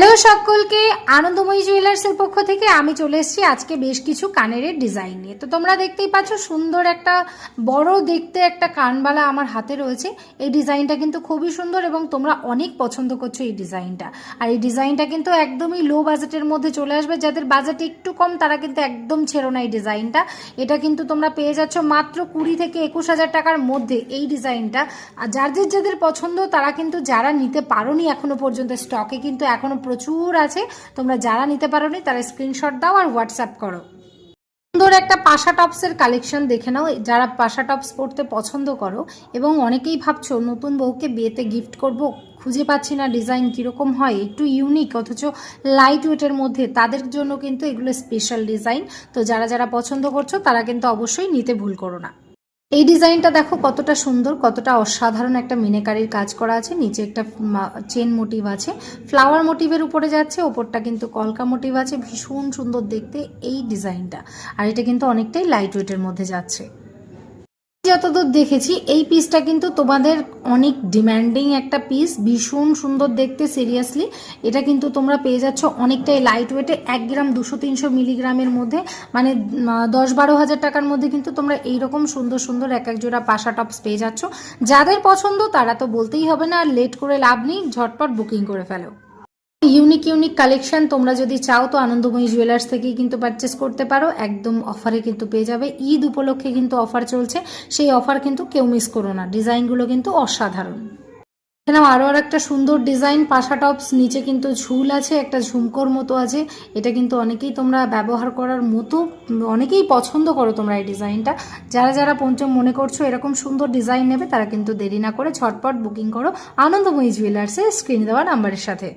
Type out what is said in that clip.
Hello সকলকে, আনন্দময়ী জুয়েলার্সের পক্ষ থেকে আমি চলে এসেছি আজকে বেশ কিছু কানের ডিজাইন নিয়ে। তো তোমরা দেখতেই পাচ্ছ, সুন্দর একটা, বড় দেখতে একটা কানবালা আমার হাতে রয়েছে। এই ডিজাইনটা কিন্তু খুবই সুন্দর এবং তোমরা অনেক পছন্দ করছ এই ডিজাইনটা। আর এই ডিজাইনটা কিন্তু একদমই লো বাজেটের মধ্যে চলে আসবে। যাদের বাজেট একটু কম, তারা কিন্তু একদম ছেড়ো না এই ডিজাইনটা। এটা কিন্তু তোমরা পেয়ে যাচ্ছ মাত্র কুড়ি থেকে একুশ হাজার টাকার মধ্যে এই ডিজাইনটা। আর যাদের যাদের পছন্দ, তারা কিন্তু যারা নিতে পারোনি এখনও পর্যন্ত স্টকে কিন্তু এখনও প্রচুর আছে, তোমরা যারা নিতে পারো নি তারা স্ক্রিনশট দাও আর হোয়াটসঅ্যাপ করো। সুন্দর একটা পাশা টপসের কালেকশন দেখে নাও, যারা পাশা টপস পরতে পছন্দ করো এবং অনেকেই ভাবছ নতুন বউকে বিয়েতে গিফট করব, খুঁজে পাচ্ছি না ডিজাইন কীরকম হয়, একটু ইউনিক অথচ লাইট ওয়েটের মধ্যে তাদের জন্য কিন্তু এগুলো স্পেশাল ডিজাইন তো যারা যারা পছন্দ করছ তারা কিন্তু অবশ্যই নিতে ভুল করো না। এই ডিজাইনটা দেখো কতটা সুন্দর, কতটা অসাধারণ একটা মিনেকারির কাজ করা আছে। নিচে একটা চেন মোটিভ আছে। ফ্লাওয়ার মোটিভের উপরে যাচ্ছে, ওপরটা কিন্তু কলকা মোটিভ আছে। ভীষণ সুন্দর দেখতে এই ডিজাইনটা। আর এটা কিন্তু অনেকটাই লাইট ওয়েটের মধ্যে যাচ্ছে। যতদূর দেখেছি, এই পিসটা কিন্তু তোমাদের অনেক ডিম্যান্ডিং একটা পিস ভীষণ সুন্দর দেখতে সিরিয়াসলি এটা কিন্তু তোমরা পেয়ে যাচ্ছ অনেকটাই লাইট ওয়েটে এক গ্রাম দুশো তিনশো মিলিগ্রামের মধ্যে। মানে দশ বারো হাজার টাকার মধ্যে কিন্তু তোমরা এইরকম সুন্দর সুন্দর এক এক জোড়া পাশা টপস পেয়ে যাচ্ছ। যাদের পছন্দ, তারা তো বলতেই হবে না, আর লেট করে লাভ নেই, ঝটপট বুকিং করে ফেলো। ইউনিক ইউনিক কালেকশন তোমরা যদি চাও তো আনন্দময়ী জুয়েলার্স থেকেই কিন্তু পারচেস করতে পারো। একদম অফারে কিন্তু পেয়ে যাবে। ঈদ উপলক্ষে কিন্তু অফার চলছে। সেই অফার কিন্তু কেউ মিস করো না। ডিজাইনগুলো কিন্তু অসাধারণ। এখানেও আরও আর একটা সুন্দর ডিজাইন পাশা টপস নিচে কিন্তু ঝুল আছে, একটা ঝুমকোর মতো আছে। এটা কিন্তু অনেকেই তোমরা ব্যবহার করার মতো, অনেকেই পছন্দ করো তোমরা এই ডিজাইনটা যারা যারা পঞ্চম মনে করছ এরকম সুন্দর ডিজাইন নেবে, তারা কিন্তু দেরি না করে ঝটপট বুকিং করো আনন্দময়ী জুয়েলার্সে স্ক্রিন দেওয়া নাম্বারের সাথে।